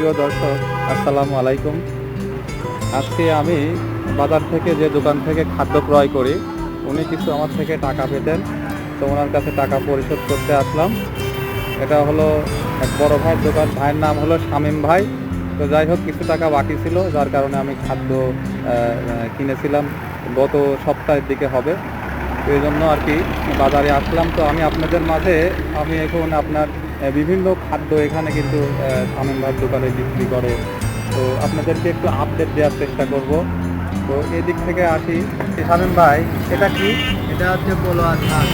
প্রিয় দর্শক, আসসালামু আলাইকুম। আজকে আমি বাজার থেকে যে দোকান থেকে খাদ্য ক্রয় করি, উনি কিছু আমার থেকে টাকা পেতেন, তো ওনার কাছে টাকা পরিশোধ করতে আসলাম। এটা হলো এক বড় ভাইয়ের দোকান, ভাইয়ের নাম হলো শামীম ভাই। তো যাই হোক, কিছু টাকা বাকি ছিল, যার কারণে আমি খাদ্য কিনেছিলাম। গত সপ্তাহের দিকে হবে। তো এই জন্য আর কি বাজারে আসলাম। তো আমি আপনাদের মাঝে, আমি এখন আপনার বিভিন্ন খাদ্য এখানে কিন্তু ভাইয়ের দোকানে বিক্রি করে। তো আপনাদেরকে একটু আপডেট দেওয়ার চেষ্টা করব। তো এদিক থেকে আসি। শামীম ভাই এটা কি? এটা হচ্ছে পোলো আর ধান।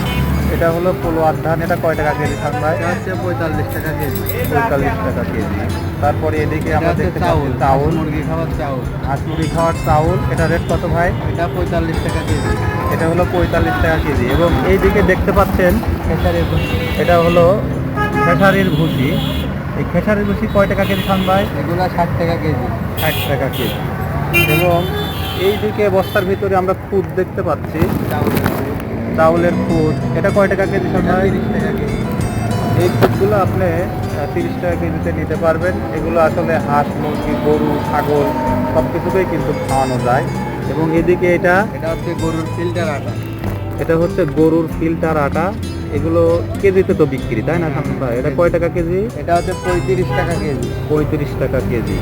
এটা হলো পোলোয়ার ধান। এটা কয় টাকা কেজি শামীম ভাই? এটা হচ্ছে পঁয়তাল্লিশ টাকা কেজি। পঁয়তাল্লিশ টাকা কেজি। তারপরে এদিকে আমরা দেখতে চাউল। চাউল। মুরগি খাওয়ার চাউল। হাঁস মুরগি খাওয়ার চাউল। এটা রেট কত ভাই? এটা পঁয়তাল্লিশ টাকা কেজি। এটা হলো পঁয়তাল্লিশ টাকা কেজি। এবং এইদিকে দেখতে পাচ্ছেন এটা হলো খেসারির ভুসি। এই খেসারির ভুসি কয় টাকা কেজি খান ভাই? এগুলো ষাট টাকা কেজি। ষাট টাকা কেজি। এবং এইদিকে বস্তার ভিতরে আমরা খুদ দেখতে পাচ্ছি চাউলের খুদ এটা কয় টাকা কেজি খান ভাই? তিরিশ টাকা কেজি। এই খুদগুলো আপনি তিরিশ টাকা কেজিতে নিতে পারবেন। এগুলো আসলে হাঁস মুরগি গরু ছাগল সব কিছুতেই কিন্তু খাওয়ানো যায়। এবং এদিকে এটা এটা হচ্ছে গরুর ফিল্টার আটা। এটা হচ্ছে গরুর ফিল্টার আটা। এগুলো কেজিতে তো বিক্রি তাই না ভাই? এটা কয় টাকা কেজি? এটা হচ্ছে পঁয়ত্রিশ টাকা কেজি। পঁয়ত্রিশ টাকা কেজি।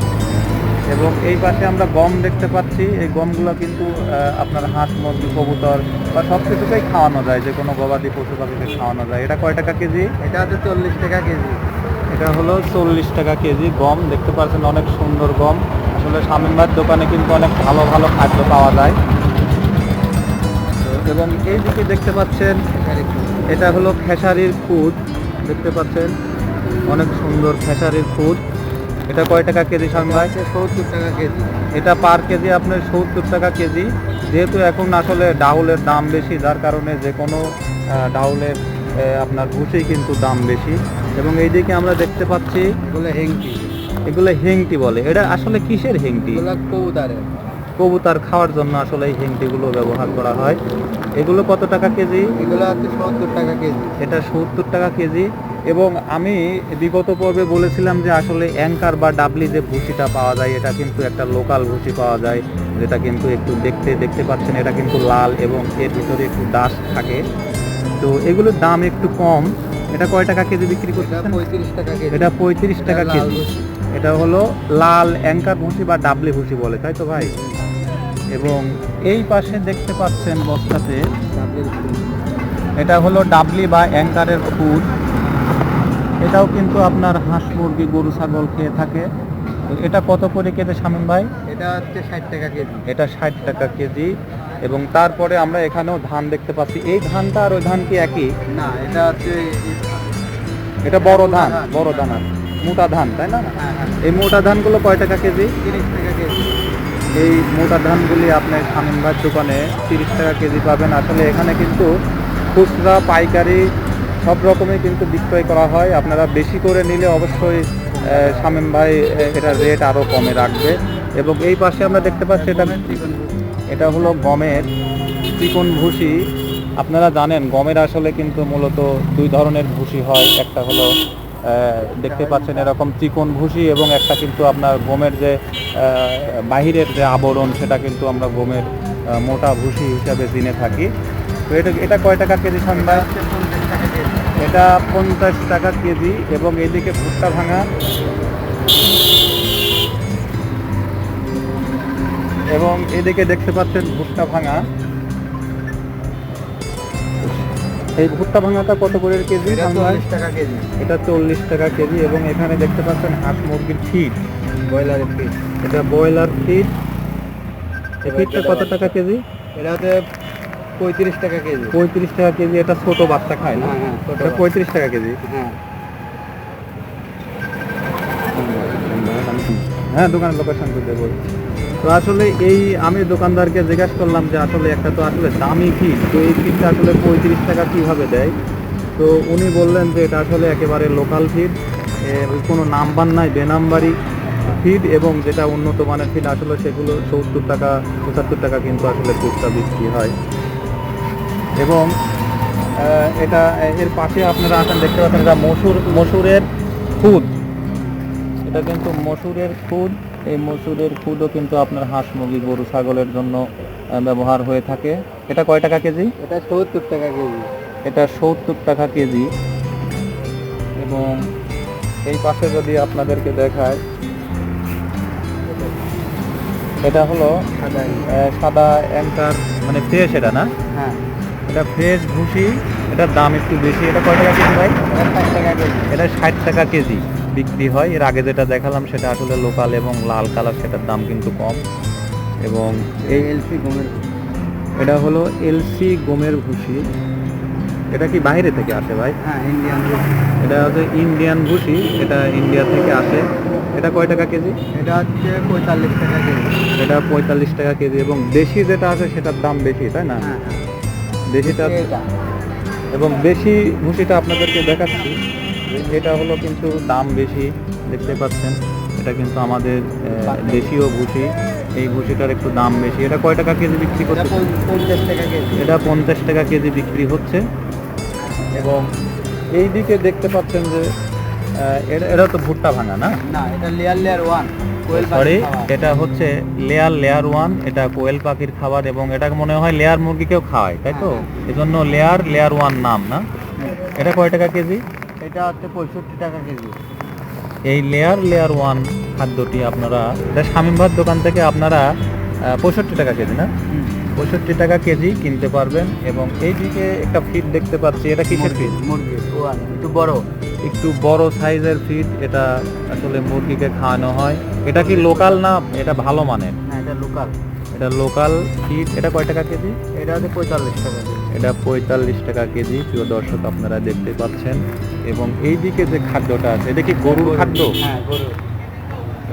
এবং এই পাশে আমরা গম দেখতে পাচ্ছি। এই গমগুলো কিন্তু আপনার হাঁস মুরগি কবুতর বা সব কিছুতেই খাওয়ানো যায়। যে কোনো গবাদি পশু পাখিকে খাওয়ানো যায়। এটা কয় টাকা কেজি? এটা হচ্ছে চল্লিশ টাকা কেজি। এটা হলো চল্লিশ টাকা কেজি গম। দেখতে পাচ্ছেন অনেক সুন্দর গম। আসলে স্বামীনবার দোকানে কিন্তু অনেক ভালো ভালো খাদ্য পাওয়া যায়। এবং এই দিকে দেখতে পাচ্ছেন। এটা হলো খেসারির খুদ দেখতে পাচ্ছেন? অনেক সুন্দর খেসারির খুদ। এটা কয় টাকা কেজি হচ্ছে সত্তর টাকা কেজি। এটা পার কেজি আপনার সত্তর টাকা কেজি। যেহেতু এখন আসলে ডাউলের দাম বেশি যার কারণে যে কোনো ডাউলের আপনার ভুষি কিন্তু দাম বেশি। এবং এইদিকে আমরা দেখতে পাচ্ছি এগুলো হেংটি। এগুলো হেংটি বলে। এটা আসলে কিসের হেংটি? কবুতারের কবুতার খাওয়ার জন্য আসলে এই হেংটিগুলো ব্যবহার করা হয়। এগুলো কত টাকা কেজি? এগুলো সত্তর টাকা কেজি। এটা সত্তর টাকা কেজি। এবং আমি বিগত পর্বে বলেছিলাম যে আসলে অ্যাঙ্কার বা ডাবলি যে ভুসিটা পাওয়া যায় এটা কিন্তু একটা লোকাল ভুসি পাওয়া যায় যেটা কিন্তু একটু দেখতে দেখতে পাচ্ছেন এটা কিন্তু লাল এবং এর ভিতরে একটু দাস থাকে। তো এগুলোর দাম একটু কম। এটা কয় টাকা কেজি বিক্রি করতেছেন? পঁয়ত্রিশ টাকা কেজি। এটা পঁয়ত্রিশ টাকা কেজি। এটা হলো লাল অ্যাঙ্কার ভুসি বা ডাবলি ভুসি বলে তাই তো ভাই? এবং এই পাশে দেখতে পাচ্ছেন বস্তাতে এটা হলো ডাবলি বা অ্যাঙ্কারের ফুড এটাও কিন্তু আপনার হাঁস মুরগি গরু ছাগল খেয়ে থাকে। এটা কত করে কেজি শামীম ভাই? এটা হচ্ছে ষাট টাকা কেজি। এটা ষাট টাকা কেজি। এবং তারপরে আমরা এখানেও ধান দেখতে পাচ্ছি। এই ধানটা আর ওই ধান কি একই? না এটা হচ্ছে এটা বড় ধান বড় ধান আর মোটা ধান তাই না? হ্যাঁ হ্যাঁ। এই মোটা ধানগুলো কয় টাকা কেজি? তিরিশ টাকা কেজি। এই মোটা ধানগুলি আপনার শামীম ভাইয়ের দোকানে তিরিশ টাকা কেজি পাবেন। আসলে এখানে কিন্তু খুচরা, পাইকারি সব রকমই কিন্তু বিক্রয় করা হয়। আপনারা বেশি করে নিলে অবশ্যই শামীম ভাই এটার রেট আরও কমে রাখবে। এবং এই পাশে আমরা দেখতে পাচ্ছি এটা এটা হলো গমের চিকন ভুসি আপনারা জানেন, গমের আসলে কিন্তু মূলত দুই ধরনের ভুসি হয়। একটা হলো দেখতে পাচ্ছেন এরকম চিকন ভুসি এবং একটা কিন্তু আপনার গমের যে বাহিরের যে আবরণ, সেটা কিন্তু আমরা গমের মোটা ভুসি হিসাবে চিনে থাকি। তো এটা এটা কয় টাকা কেজি কেজি এটা পঞ্চাশ টাকা কেজি এবং এদিকে ভুট্টা ভাঙা। এবং এদিকে দেখতে পাচ্ছেন ভুট্টা ভাঙা। এই ভুট্টা ভাঙাটা কত করে কেজি? এটা চল্লিশ টাকা কেজি। এটা চল্লিশ টাকা কেজি এবং এখানে দেখতে পাচ্ছেন হাঁস মুরগির ফিট ব্রয়লারের পিস এটা ব্রয়লার ফিট এই ফিটটা কত টাকা কেজি? এটা হচ্ছে পঁয়ত্রিশ টাকা কেজি। পঁয়ত্রিশ টাকা কেজি এটা ছোট বাচ্চা খায় না? হ্যাঁ হ্যাঁ এটা পঁয়ত্রিশ টাকা কেজি? হ্যাঁ। হ্যাঁ দোকানের লোকেশন দিতে বল তো আসলে এই আমি দোকানদারকে জিজ্ঞাসা করলাম যে আসলে একটা তো আসলে দামি ফিট তো এই ফিটটা আসলে পঁয়ত্রিশ টাকা কীভাবে দেয়? তো উনি বললেন যে এটা আসলে একেবারে লোকাল ফিড কোনো নাম্বার নাই বেনাম্বারি ফিড এবং যেটা উন্নত মানের ফিড আসলে সেগুলো সত্তর টাকা, পঁচাত্তর টাকা কিন্তু আসলে ফুডটা বিক্রি হয়। এবং এটা এর পাশে আপনারা আসেন দেখতে পাচ্ছেন এটা মসুর, মসুরের খুদ। এটা কিন্তু মসুরের খুদ। এই মসুরের খুদও কিন্তু আপনার হাঁস মুরগি গরু ছাগলের জন্য ব্যবহার হয়ে থাকে। এটা কয় টাকা কেজি? এটা সত্তর টাকা কেজি। এটা সত্তর টাকা কেজি। এবং এই পাশে যদি আপনাদেরকে দেখায় এটা হলো সাদা অ্যাঙ্কার মানে ফ্রেশ এটা না? হ্যাঁ। এটা ফ্রেশ ভুসি এটার দাম একটু বেশি। এটা কয় টাকা কেজি ভাই? এটা ষাট টাকা কেজি। এটা ষাট টাকা কেজি। বিক্রি হয়। এর আগে যেটা দেখালাম সেটা আসলে লোকাল এবং লাল কালার সেটার দাম কিন্তু কম। এবং এই এলসি গমের এটা হলো এলসি গমের ভুসি। এটা কি বাইরে থেকে আসে ভাই? হ্যাঁ ইন্ডিয়ান এটা হচ্ছে ইন্ডিয়ান ভুসি এটা ইন্ডিয়া থেকে আসে। এটা কয় টাকা কেজি? এটা হচ্ছে পঁয়তাল্লিশ টাকা কেজি। এটা পঁয়তাল্লিশ টাকা কেজি এবং দেশি যেটা আছে সেটার দাম বেশি তাই না? হ্যাঁ হ্যাঁ। দেশিটা এবং দেশি ভুসিটা আপনাদেরকে দেখাচ্ছি। এটা হলো কিন্তু দাম বেশি দেখতে পাচ্ছেন। এটা কিন্তু আমাদের দেশীয় ভুসি। এই ভুসিটার একটু দাম বেশি। এটা কয় টাকা কেজি বিক্রি করছে পঞ্চাশ টাকা কেজি। এটা পঞ্চাশ টাকা কেজি বিক্রি হচ্ছে। এবং এই দিকে দেখতে পাচ্ছেন যে এটা তো ভুট্টা ভাঙা না? না এটা লেয়ার লেয়ার ওয়ান সরি এটা হচ্ছে লেয়ার লেয়ার ওয়ান এটা কোয়েল পাখির খাবার এবং এটা মনে হয় লেয়ার মুরগিকেও খাওয়ায় তাই তো? হ্যাঁ, এজন্য লেয়ার লেয়ার ওয়ান নাম না? এটা কয় টাকা কেজি? এটা হচ্ছে পঁয়ষট্টি টাকা কেজি। এই লেয়ার লেয়ার ওয়ান খাদ্যটি আপনারা এটা শামীমবাদ দোকান থেকে আপনারা পঁয়ষট্টি টাকা কেজি না? পঁয়ষট্টি টাকা কেজি কিনতে পারবেন এবং এই দিকে একটা ফিট দেখতে পাচ্ছি এটা কিসের ফিট মুরগি একটু বড়। একটু বড় সাইজের ফিট এটা আসলে মুরগিকে খাওয়ানো হয়। এটা কি লোকাল না? এটা ভালো মানের? না এটা লোকাল এটা লোকাল ফিট এটা কয় টাকা কেজি? এটা হচ্ছে পঁয়তাল্লিশ টাকা কেজি। এটা পঁয়তাল্লিশ টাকা কেজি প্রিয় দর্শক আপনারা দেখতে পাচ্ছেন। এবং এই দিকে যে খাদ্যটা আছে এটা কি গরুর খাদ্য? হ্যাঁ গরু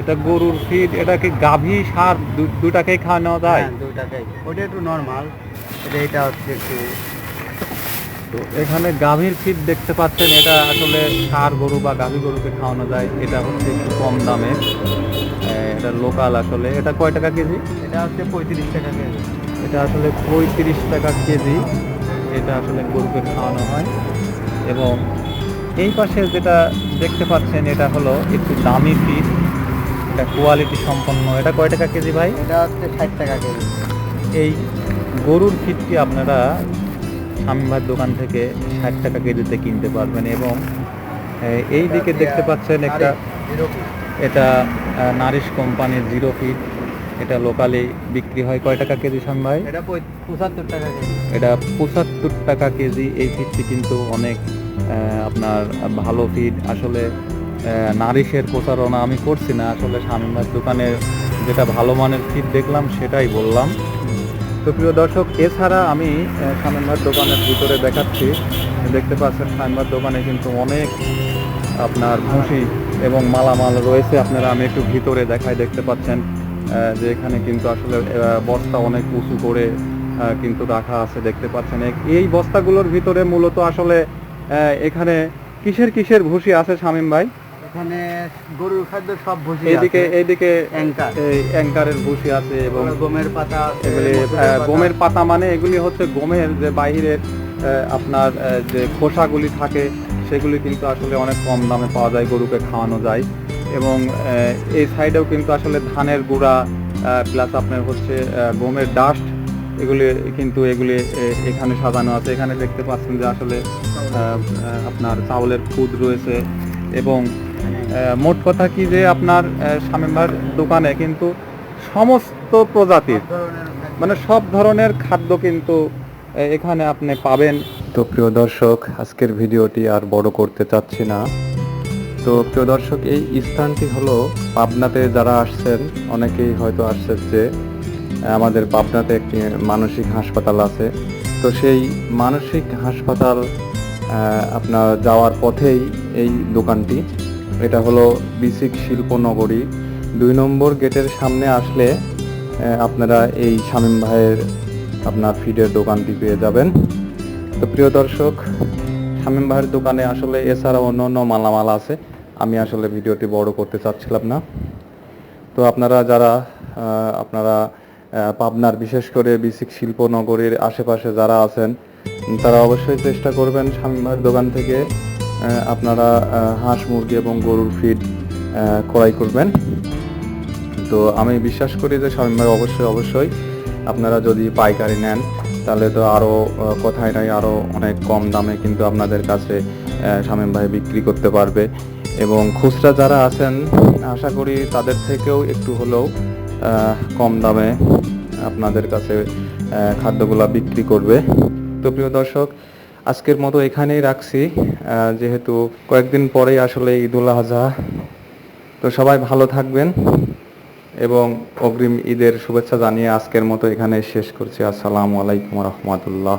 এটা গরুর ফিড এটা কি গাভী সার? দুটাকেই খাওয়ানো যায়? হ্যাঁ ওটা একটু নর্মাল এটা এটা হচ্ছে একটু তো এখানে গাভীর ফিড দেখতে পাচ্ছেন এটা আসলে সার গরু বা গাভী গরুকে খাওয়ানো যায় এটা হচ্ছে একটু কম দামে। এটা লোকাল আসলে। এটা কয় টাকা কেজি? এটা হচ্ছে পঁয়ত্রিশ টাকা কেজি। এটা আসলে পঁয়ত্রিশ টাকা কেজি। এটা আসলে গরুকে খাওয়ানো হয়। এবং এই পাশে যেটা দেখতে পাচ্ছেন এটা হলো একটু দামি ফিড এটা কোয়ালিটি সম্পন্ন। এটা কয় টাকা কেজি ভাই? এটা হচ্ছে ষাট টাকা কেজি। এই গরুর ফিটটি আপনারা স্বামীভার দোকান থেকে ষাট টাকা কেজিতে কিনতে পারবেন এবং এই দিকে দেখতে পাচ্ছেন একটা এটা নারিশ কোম্পানির জিরো ফিট। এটা লোকালি বিক্রি হয়। কয় টাকা কেজি স্বামী ভাই? এটা পঁচাত্তর টাকা কেজি। এটা পঁচাত্তর টাকা কেজি। এই ফিডটি কিন্তু অনেক আপনার ভালো ফিড আসলে নারিশের প্রচারণা আমি করছি না। আসলে স্বামীমার দোকানে যেটা ভালো মানের ফিড দেখলাম সেটাই বললাম। তো প্রিয় দর্শক এছাড়া আমি স্বামীমার দোকানের ভিতরে দেখাচ্ছি। দেখতে পাচ্ছেন স্বামীমার দোকানে কিন্তু অনেক আপনার ভুসি এবং মালামাল রয়েছে। আপনারা আমি একটু ভিতরে দেখাই দেখতে পাচ্ছেন। যে এখানে কিন্তু আসলে বস্তা অনেক উঁচু করে কিন্তু রাখা আছে দেখতে পাচ্ছেন। এই বস্তাগুলোর ভিতরে মূলত আসলে এখানে কিসের কিসের ভুসি আছে শামিম ভাই? এখানে গরুর খাদ্য সব ভুসি এইদিকে আছে। এইদিকে অ্যাঙ্কার। এই অ্যাঙ্কারের ভুসি আছে এবং গমের পাতা এগুলি গমের পাতা মানে এগুলি হচ্ছে গমের যে বাইরের আহ, আপনার যে খোসাগুলি থাকে সেগুলি কিন্তু আসলে অনেক কম দামে পাওয়া যায় গরুকে খাওয়ানো যায়। এবং এই সাইডেও কিন্তু আসলে ধানের গুঁড়া প্লাস আপনার হচ্ছে গমের ডাস্ট এগুলি কিন্তু এগুলি এখানে সাজানো আছে। এখানে দেখতে পাচ্ছেন যে আসলে আপনার চাউলের খুদ রয়েছে এবং মোট কথা কি যে আপনার স্বামীমার দোকানে কিন্তু সমস্ত প্রজাতির মানে সব ধরনের খাদ্য কিন্তু এখানে আপনি পাবেন। তো প্রিয় দর্শক, আজকের ভিডিওটি আর বড় করতে চাচ্ছি না। তো প্রিয় দর্শক, এই স্থানটি হলো পাবনাতে যারা আসছেন, অনেকেই হয়তো আসছেন যে আমাদের পাবনাতে একটি মানসিক হাসপাতাল আছে। তো সেই মানসিক হাসপাতাল আপনার যাওয়ার পথেই এই দোকানটি। এটা হলো বিসিক শিল্পনগরী। দুই নম্বর গেটের সামনে আসলে আপনারা এই শামীম ভাইয়ের আপনার ফিডের দোকানটি পেয়ে যাবেন। তো প্রিয় দর্শক, শামীম ভাইয়ের দোকানে আসলে এছাড়া অন্য অন্য মালামাল আছে। আমি আসলে ভিডিওটি বড় করতে চাচ্ছিলাম না। তো আপনারা যারা আপনারা পাবনার বিশেষ করে বিসিক শিল্পনগরীর আশেপাশে যারা আছেন, তারা অবশ্যই চেষ্টা করবেন ভাইয়ের দোকান থেকে আপনারা হাঁস, মুরগি এবং গরুর ফিড ক্রয় করবেন। তো আমি বিশ্বাস করি যে ভাই অবশ্যই অবশ্যই আপনারা যদি পাইকারি নেন, তাহলে তো আরও কথাই নাই আরও অনেক কম দামে কিন্তু আপনাদের কাছে শামীম ভাই বিক্রি করতে পারবে। এবং খুচরা যারা আছেন, আশা করি তাদের থেকেও একটু হলেও কম দামে আপনাদের কাছে খাদ্যগুলা বিক্রি করবে। তো প্রিয় দর্শক, আজকের মতো এখানেই রাখছি। যেহেতু কয়েকদিন পরেই আসলে ঈদুল আজহা, তো সবাই ভালো থাকবেন এবং অগ্রিম ঈদের শুভেচ্ছা জানিয়ে আজকের মতো এখানে শেষ করছি। আসসালামু আলাইকুম রহমতুল্লাহ।